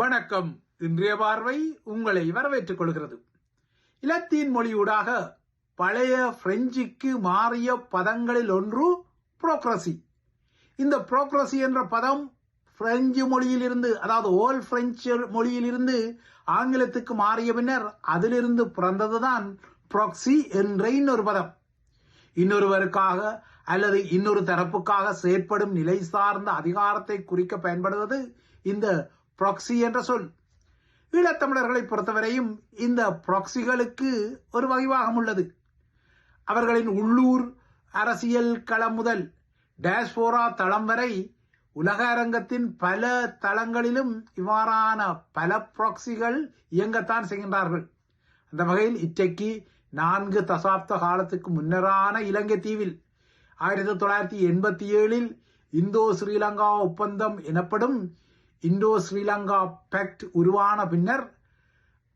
வணக்கம். இன்றைய பார்வை உங்களை வரவேற்றுக் கொள்கிறது. இலத்தீன் மொழியூடாக பழைய பிரெஞ்சுக்கு மாறிய பதங்களில் ஒன்று புரோக்ரசி இந்த புரோக்ரசி என்ற பதம் பிரெஞ்சு மொழியிலிருந்து அதாவது ஓல் பிரெஞ்சு மொழியிலிருந்து ஆங்கிலத்துக்கு மாறிய பின்னர் அதிலிருந்து பிறந்ததுதான் ப்ராக்சி என்ற இன்னொரு பதம். இன்னொருவருக்காக அல்லது இன்னொரு தரப்புக்காக செயற்படும் நிலை சார்ந்த அதிகாரத்தை குறிக்க பயன்படுவது இந்த ப்ராக்சி என்ற சொல். ஈழத்தமிழர்களை பொறுத்தவரையும் இந்த ப்ராக்சிகளுக்கு ஒரு வகைவாகம் உள்ளது. அவர்களின் உள்ளூர் அரசியல் களம் முதல் டேஸ்போரா தளம் வரை உலக அரங்கத்தின் பல தளங்களிலும் இவ்வாறான பல ப்ராக்சிகள் இயங்கத்தான் செய்கின்றார்கள். அந்த வகையில் இச்சைக்கு நான்கு தசாப்த காலத்துக்கு முன்னரான இலங்கை தீவில் ஆயிரத்தி தொள்ளாயிரத்தி எண்பத்தி ஏழில் இந்தோ ஸ்ரீலங்கா ஒப்பந்தம் எனப்படும் இந்தோ ஸ்ரீலங்கா பேக்ட் உருவான பின்னர்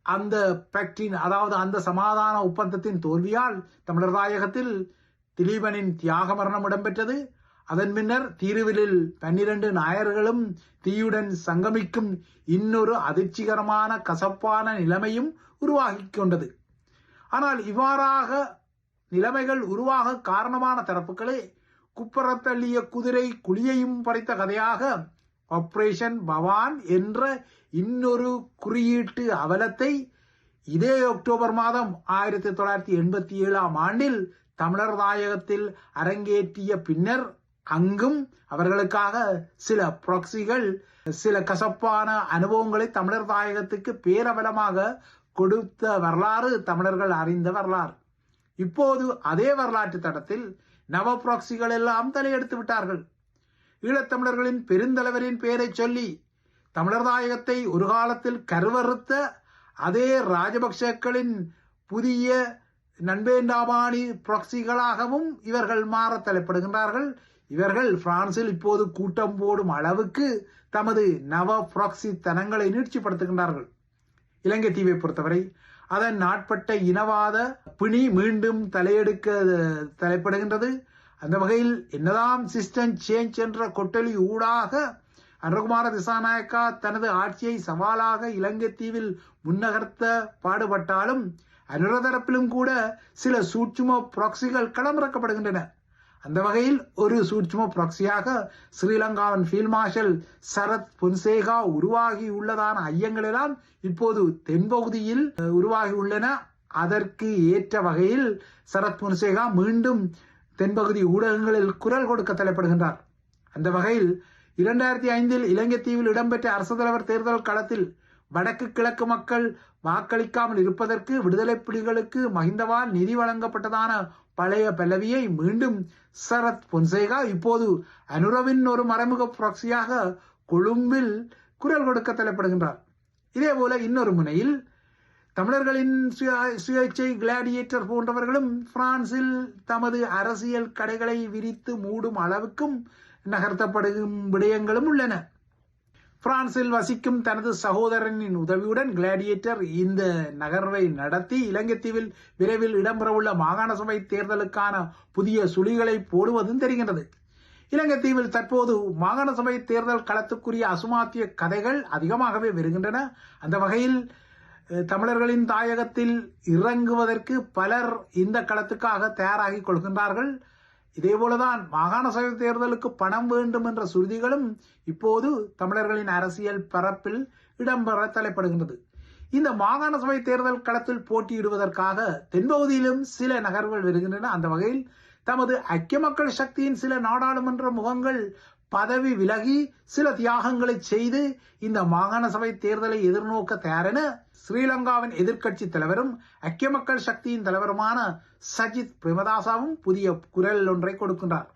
அந்த பேக்டின் அதாவது அந்த சமாதான ஒப்பந்தத்தின் தோல்வியால் தமிழர் தாயகத்தில் திலீபனின் தியாக மரணம் இடம்பெற்றது. அதன் பின்னர் தீருவிலில் பன்னிரண்டு நாயர்களும் தீயுடன் சங்கமிக்கும் இன்னொரு அதிர்ச்சிகரமான கசப்பான நிலைமையும் உருவாகி கொண்டது. ஆனால் இவ்வாறாக நிலைமைகள் உருவாக காரணமான தரப்புகளே குப்பரத்தள்ளிய குதிரை குழியையும் படைத்த கதையாக ஆப்ரேஷன் பவான் என்ற இன்னொரு குறியீட்டு அவலத்தை இதே அக்டோபர் மாதம் ஆயிரத்தி தொள்ளாயிரத்தி எண்பத்தி ஏழாம் ஆண்டில் தமிழர் தாயகத்தில் அரங்கேற்றிய பின்னர் அங்கும் அவர்களுக்காக சில புரொக்சிகள் சில கசப்பான அனுபவங்களை தமிழர் தாயகத்துக்கு பேரவலமாக கொடுத்த வரலாறு தமிழர்கள் அறிந்த வரலாறு. இப்போது அதே வரலாற்று தடத்தில் நவ புரொக்சிகள் எல்லாம் தலையெடுத்து விட்டார்கள். ஈழத்தமிழர்களின் பெருந்தலைவரின் பெயரை சொல்லி தமிழர்தாயகத்தை ஒரு காலத்தில் கருவறுத்த அதே ராஜபக்சக்களின் புதிய நண்பேண்டாபாணி புராக்சிகளாகவும் இவர்கள் மாற தலைப்படுகின்றார்கள். இவர்கள் பிரான்சில் இப்போது கூட்டம் போடும் அளவுக்கு தமது நவ புராக்சி தனங்களை நீட்சிப்படுத்துகின்றார்கள் இலங்கை தீவை பொறுத்தவரை அதன் நாட்பட்ட இனவாத பிணி மீண்டும் தலையெடுக்க தலைப்படுகின்றது. அந்த வகையில் என்னதான் சிஸ்டம் சேஞ்ச் என்ற கொட்டலி ஊடாக அனுகுமார திசாநாயக்கா தனது ஆட்சியை சவாலாக இலங்கை தீவில் முன்னகர்த்த பாடுபட்டாலும் அனுரதரப்பிலும் கூட சில சூட்சும புராக்சிகள் களமிறக்கப்படுகின்றன. அந்த வகையில் ஒரு சூட்சும புராக்சியாக ஸ்ரீலங்காவின் ஃபீல்ட் மார்ஷல் சரத் பொன்சேகா உருவாகி உள்ளதான ஐயங்கள் எல்லாம் இப்போது தென்பகுதியில் உருவாகி உள்ளன. அதற்கு ஏற்ற வகையில் சரத் பொன்சேகா மீண்டும் தென்பகுதி ஊடகங்களில் குரல் கொடுக்க தலைப்படுகின்றார். அந்த வகையில் இரண்டாயிரத்தி ஐந்தில் இலங்கை தீவில் இடம்பெற்ற அரசு தலைவர் தேர்தல் களத்தில் வடக்கு கிழக்கு மக்கள் வாக்களிக்காமல் இருப்பதற்கு விடுதலை புலிகளுக்கு மகிந்தவால் நிதி வழங்கப்பட்டதான பழைய பல்லவியை மீண்டும் சரத் பொன்சேகா இப்போது அனுரவின் ஒரு மறைமுக புரட்சியாக கொழும்பில் குரல் கொடுக்க தலைப்படுகின்றார். இதேபோல இன்னொரு முனையில் தமிழர்களின் சுயேட்சை கிளாடியேட்டர் போன்றவர்களும் பிரான்சில் தமது அரசியல் கடைகளை விரித்து மூடும் அளவுக்கும் நகர்த்தப்படும் விடயங்களும் உள்ளன. பிரான்சில் வசிக்கும் தனது சகோதரனின் உதவியுடன் கிளாடியேட்டர் இந்த நகர்வை நடத்தி இலங்கைத்தீவில் விரைவில் இடம்பெறவுள்ள மாகாண சபை தேர்தலுக்கான புதிய சுழிகளை போடுவதும் தெரிகின்றது. இலங்கைத்தீவில் தற்போது மாகாண சபை தேர்தல் களத்துக்குரிய அசுமாத்திய கதைகள் அதிகமாகவே வருகின்றன. அந்த வகையில் தமிழர்களின் தாயகத்தில் இறங்குவதற்கு பலர் இந்த களத்துக்காக தயாராகி கொள்கின்றார்கள். இதே போலதான் மாகாண சபை தேர்தலுக்கு பணம் வேண்டும் என்ற சுருதிகளும் இப்போது தமிழர்களின் அரசியல் பரப்பில் இடம்பெற தலைப்படுகின்றது. இந்த மாகாண சபை தேர்தல் களத்தில் போட்டியிடுவதற்காக தென்பகுதியிலும் சில நகர்வுகள் வருகின்றன. அந்த வகையில் தமது ஐக்கிய மக்கள் சக்தியின் சில நாடாளுமன்ற முகங்கள் பதவி விலகி சில தியாகங்களை செய்து இந்த மாகாண சபை தேர்தலை எதிர்நோக்க தயாரென ஸ்ரீலங்காவின் எதிர்க்கட்சி தலைவரும் ஐக்கிய மக்கள் சக்தியின் தலைவருமான சஜித் பிரேமதாசாவும் புதிய குரல் ஒன்றை கொடுக்கின்றார்.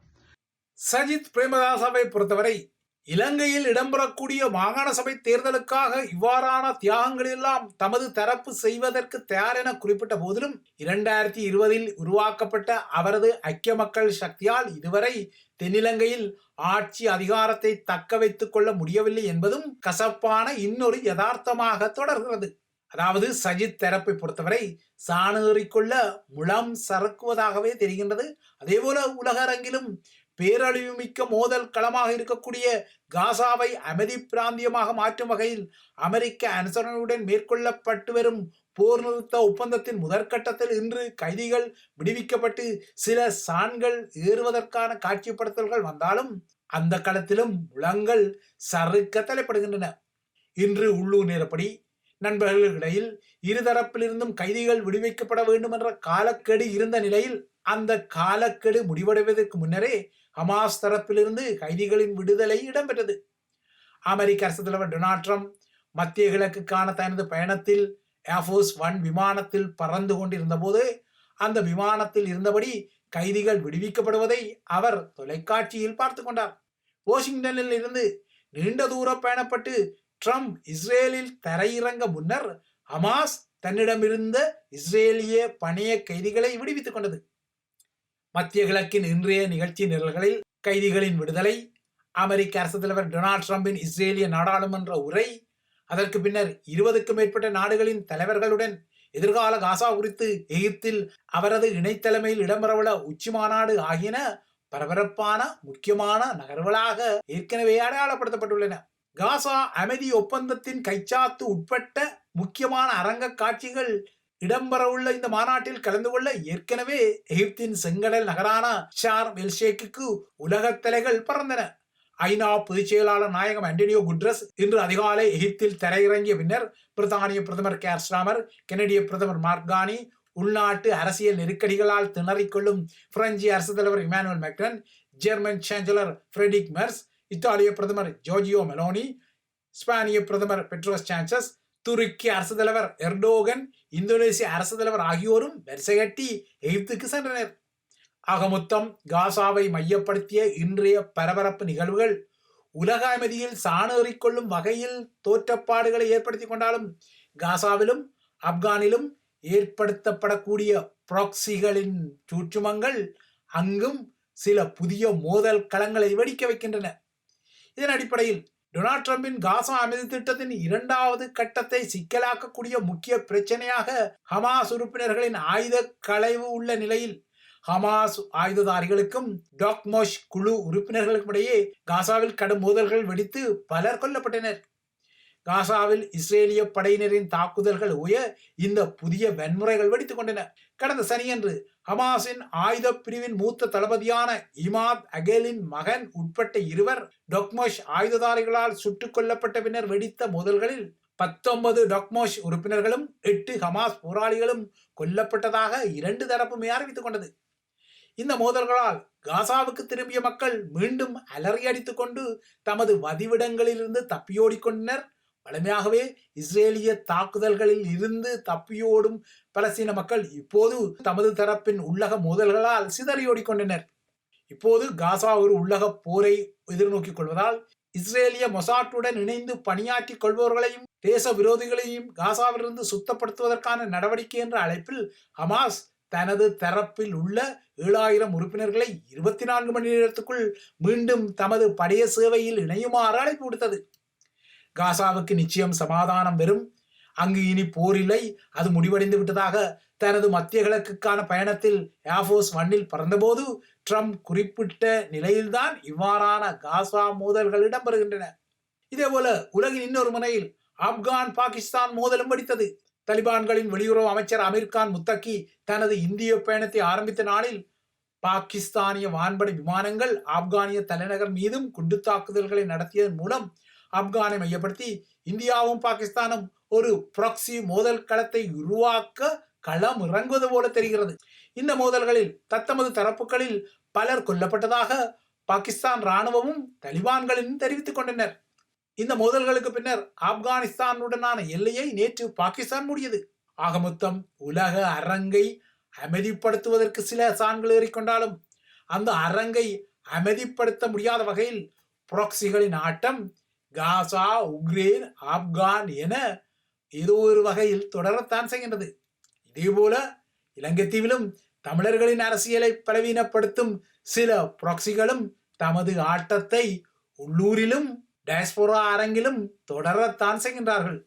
சஜித் பிரேமதாசாவை பொறுத்தவரை இலங்கையில் இடம்பெறக்கூடிய மாகாண சபை தேர்தலுக்காக இவ்வாறான தியாகங்கள் எல்லாம் தமது தரப்பு செய்வதற்கு தயார் என குறிப்பிட்ட போதிலும் இரண்டாயிரத்தி இருபதில் உருவாக்கப்பட்ட அவரது ஐக்கிய மக்கள் சக்தியால் இதுவரை தென்னிலங்கையில் ஆட்சி அதிகாரத்தை தக்க வைத்துக் கொள்ள முடியவில்லை என்பதும் கசப்பான இன்னொரு யதார்த்தமாக தொடர்கிறது. அதாவது சஜித் தரப்பை பொறுத்தவரை சாணேறிக்கொள்ள முளம் சறுக்குவதாகவே தெரிகின்றது. அதேபோல உலக அரங்கிலும் பேரழிவுமிக்க மோதல் களமாக இருக்கக்கூடிய காசாவை அமைதி பிராந்தியமாக மாற்றும் வகையில் அமெரிக்க அனுசரணையுடன் மேற்கொள்ளப்பட்டு வரும் போர் நிறுத்த ஒப்பந்தத்தின் முதற்கட்டத்தில் இன்று கைதிகள் விடுவிக்கப்பட்டு சில சான்கள் ஏறுவதற்கான காட்சிப்படுத்தல்கள் வந்தாலும் அந்த களத்திலும் முழங்கள் சறுக்க தலைப்படுகின்றன. இன்று உள்ளூர் நேரப்படி நண்பர்களிடையில் இருதரப்பிலிருந்தும் கைதிகள் விடுவிக்கப்பட வேண்டும் என்ற காலக்கெடு இருந்த நிலையில் அந்த காலக்கெடு முடிவடைவதற்கு முன்னரே ஹமாஸ் தரப்பிலிருந்து கைதிகளின் விடுதலை இடம்பெற்றது. அமெரிக்க அரசு தலைவர் டொனால்ட் ட்ரம்ப் மத்திய கிழக்குக்கான தனது பயணத்தில் ஏர்ஃபோர்ஸ் ஒன் விமானத்தில் பறந்து கொண்டிருந்த போது அந்த விமானத்தில் இருந்தபடி கைதிகள் விடுவிக்கப்படுவதை அவர் தொலைக்காட்சியில் பார்த்து கொண்டார். வாஷிங்டனில் இருந்து நீண்ட தூரம் பயணப்பட்டு ட்ரம்ப் இஸ்ரேலில் தரையிறங்க முன்னர் ஹமாஸ் தன்னிடமிருந்த இஸ்ரேலிய பணைய கைதிகளை விடுவித்துக் கொண்டது. மத்திய கிழக்கின் இன்றைய நிகழ்ச்சி நிரல்களில் கைதிகளின் விடுதலை அமெரிக்க அரசு தலைவர் டொனால்ட் ட்ரம்பின் இஸ்ரேலிய நாடாளுமன்ற உரை அதற்கு பின்னர் இருபதுக்கும் மேற்பட்ட நாடுகளின் தலைவர்களுடன் எதிர்கால காசா குறித்து எகிப்தில் அவரது இணைத்தலைமையில் இடம்பெறவுள்ள உச்சி மாநாடு ஆகியன பரபரப்பான முக்கியமான நகர்வுகளாக ஏற்கனவே அடையாளப்படுத்தப்பட்டுள்ளன. காசா அமைதி ஒப்பந்தத்தின் கைச்சாத்து உட்பட்ட முக்கியமான அரங்க காட்சிகள் இடம்பெறவுள்ள இந்த மாநாட்டில் கலந்து கொள்ள ஏற்கனவே எகிப்தின் செங்கடல் நகரான ஷார் எல்ஷேக்கு உலக தலைகள் பறந்தன. ஐநா பொதுச் செயலாளர் நாயகம் ஆண்டனியோ குட்ரஸ் இன்று அதிகாலை எகிப்தில் தரையிறங்கிய பின்னர் பிரித்தானிய பிரதமர் கேர் ஸ்டாமர் கெனடிய பிரதமர் மார்கானி உள்நாட்டு அரசியல் நெருக்கடிகளால் திணறிக்கொள்ளும் பிரெஞ்சு அரசு தலைவர் Emmanuel Macron German chancellor Friedrich Merz இத்தாலிய பிரதமர் ஜோர்ஜியோ மெலோனி ஸ்பானிய பிரதமர் பெட்ரோஸ் சான்சஸ் துருக்கி அரசு தலைவர் எர்டோகன் இந்தோனேசிய அரசு தலைவர் ஆகியோரும் வரிசை கட்டி எகிப்துக்கு சென்றனர். ஆக மொத்தம் காசாவை மையப்படுத்திய இன்றைய பரபரப்பு நிகழ்வுகள் உலக அமைதியில் சாணேறிக்கொள்ளும் வகையில் தோற்றப்பாடுகளை ஏற்படுத்தி கொண்டாலும் காசாவிலும் ஆப்கானிலும் ஏற்படுத்தப்படக்கூடிய ப்ராக்சிகளின் சூற்றுமங்கள் அங்கும் சில புதிய மோதல் களங்களை வெடிக்க வைக்கின்றன. இதன் அடிப்படையில் டொனால்ட் ட்ரம்பின் காசா அமைதி திட்டத்தின் இரண்டாவது கட்டத்தை சிக்கலாக்கக்கூடிய முக்கிய பிரச்சனையாக ஹமாஸ் உறுப்பினர்களின் ஆயுத களைவு உள்ள நிலையில் ஹமாஸ் ஆயுததாரிகளுக்கும் டாக்மோஷ் குழு உறுப்பினர்களுக்கும் இடையே காசாவில் கடும் மோதல்கள் வெடித்து பலர் கொல்லப்பட்டனர். காசாவில் இஸ்ரேலிய படையினரின் தாக்குதல்கள் உய இந்த புதிய வன்முறைகள் வெடித்துக் கொண்டன. கடந்த சனியன்று ஹமாஸின் ஆயுத பிரிவின் மூத்த தளபதியான இமாத் அகேலின் மகன் உட்பட்ட இருவர் டொக்மோஷ் ஆயுததாரிகளால் சுட்டுக் கொல்லப்பட்ட பின்னர் வெடித்த மோதல்களில் பத்தொன்பது டொக்மோஷ் உறுப்பினர்களும் எட்டு ஹமாஸ் போராளிகளும் கொல்லப்பட்டதாக இரண்டு தரப்புமே அறிவித்துக் கொண்டது. இந்த மோதல்களால் காசாவுக்கு திரும்பிய மக்கள் மீண்டும் அலறி அடித்துக் கொண்டு தமது வதிவிடங்களிலிருந்து தப்பியோடிக்கொண்டனர் வலிமையாகவே இஸ்ரேலிய தாக்குதல்களில் இருந்து தப்பியோடும் பலஸ்தீன மக்கள் இப்போது தமது தரப்பின் உள்ளக மோதல்களால் சிதறியோடிக்கொண்டனர் இப்போது காசா ஒரு உள்ளக போரை எதிர்நோக்கிக் கொள்வதால் இஸ்ரேலிய மொசாட்டுடன் இணைந்து பணியாற்றிக் கொள்பவர்களையும் தேச விரோதிகளையும் காசாவிலிருந்து சுத்தப்படுத்துவதற்கான நடவடிக்கை என்ற அழைப்பில் ஹமாஸ் தனது தரப்பில் உள்ள ஏழாயிரம் உறுப்பினர்களை இருபத்தி நான்கு மணி நேரத்துக்குள் மீண்டும் தமது படைய சேவையில் இணையுமாறு அழைப்பு விடுத்தது. காசாவுக்கு நிச்சயம் சமாதானம் வரும். அங்கு இனி போர் இல்லை. அது முடிவடைந்து விட்டதாக தனது மத்திய கிழக்குக்கான பயணத்தில் ஏர்ஃபோர்ஸ் ஒன்னில் பறந்தபோது ட்ரம்ப் குறிப்பிட்ட நிலையில்தான் இவ்வாறான காசா மோதல்கள் இடம்பெறுகின்றன. இதேபோல உலகின் இன்னொரு முனையில் ஆப்கான் பாகிஸ்தான் மோதலும் வெடித்தது. தலிபான்களின் வெளியுறவு அமைச்சர் அமீர்கான் முத்தக்கி தனது இந்திய பயணத்தை ஆரம்பித்த நாளில் பாகிஸ்தானிய வான்படை விமானங்கள் ஆப்கானிய தலைநகர் மீதும் குண்டு தாக்குதல்களை நடத்தியதன் மூலம் ஆப்கானை மையப்படுத்தி இந்தியாவும் பாகிஸ்தானும் ஒரு ப்ராக்சி மோதல் களத்தை உருவாக்க களம் இறங்குவது போல தெரிகிறது. இந்த மோதல்களில் தத்தமது தரப்புகளில் பலர் கொல்லப்பட்டதாக பாகிஸ்தான் ராணுவமும் தலிபான்களின் தெரிவித்துக் கொண்டனர். இந்த மோதல்களுக்கு பின்னர் ஆப்கானிஸ்தானுடனான எல்லையை நேற்று பாகிஸ்தான் மூடியது. ஆக மொத்தம் உலக அரங்கை அமைதிப்படுத்துவதற்கு சில சான்கள் ஏறிக்கொண்டாலும் அந்த அரங்கை அமைதிப்படுத்த முடியாத வகையில் புராக்சிகளின் ஆட்டம் காசா உக்ரைன் ஆப்கான் என ஏதோ ஒரு வகையில் தொடரத்தான் செய்கின்றது. இதேபோல இலங்கை தீவிலும் தமிழர்களின் அரசியலை பலவீனப்படுத்தும் சில புராக்சிகளும் தமது ஆட்டத்தை உள்ளூரிலும் டயஸ்போரா அரங்கிலும் தொடரத்தான் செய்கின்றார்கள்.